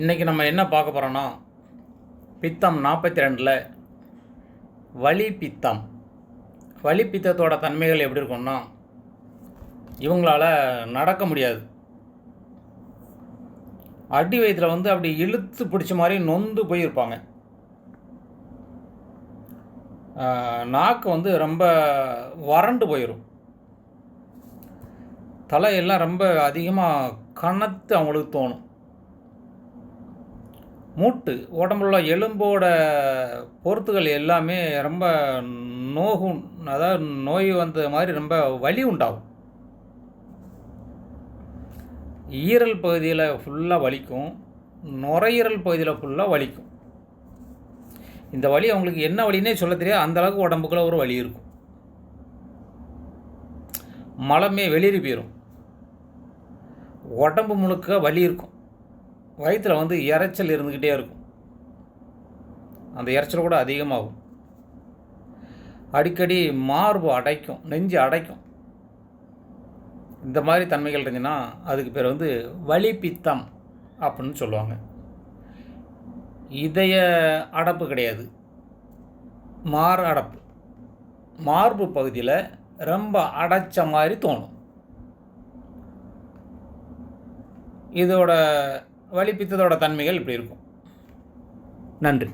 இன்றைக்கி நம்ம என்ன பார்க்க போகிறோன்னா பித்தம் நாற்பத்தி ரெண்டில் வலி பித்தம். வலி பித்தத்தோட தன்மைகள் எப்படி இருக்கும்னா இவங்களால் நடக்க முடியாது. அடி வயதில் வந்து அப்படி இழுத்து பிடிச்ச மாதிரி நொந்து போயிருப்பாங்க. நாக்கு வந்து ரொம்ப வறண்டு போயிடும் தலையெல்லாம் ரொம்ப அதிகமாக கனத்து அவங்களுக்கு தோணும். மூட்டு உடம்புல எலும்போட பொருத்துகள் எல்லாமே ரொம்ப நோகும் அதாவது நோய் வந்த மாதிரி ரொம்ப வலி உண்டாகும். ஈரல் பகுதியில் ஃபுல்லாக வலிக்கும். நுரையீரல் பகுதியில் ஃபுல்லாக வலிக்கும். இந்த வலி அவங்களுக்கு என்ன வலின்னே சொல்ல தெரியாது. அந்தளவுக்கு உடம்புக்குள்ள ஒரு வலி இருக்கும். மலமே வெளியேறி போயிடும் உடம்பு முழுக்க வலி இருக்கும். வயிற்றில் வந்து இரைச்சல் இருந்துக்கிட்டே இருக்கும். அந்த இரைச்சல் கூட அதிகமாகும். அடிக்கடி மார்பு அடைக்கும் நெஞ்சு அடைக்கும். இந்த மாதிரி தன்மைகள் இருந்துச்சுன்னா அதுக்கு பேர் வந்து வலி பித்தம் அப்படின்னு சொல்லுவாங்க. இதய அடப்பு கிடையாது. மார் அடப்பு. மார்பு பகுதியில் ரொம்ப அடைச்ச மாதிரி தோணும். இதோட வலிப்பித்ததோட தன்மைகள் இப்படி இருக்கும். நன்றி.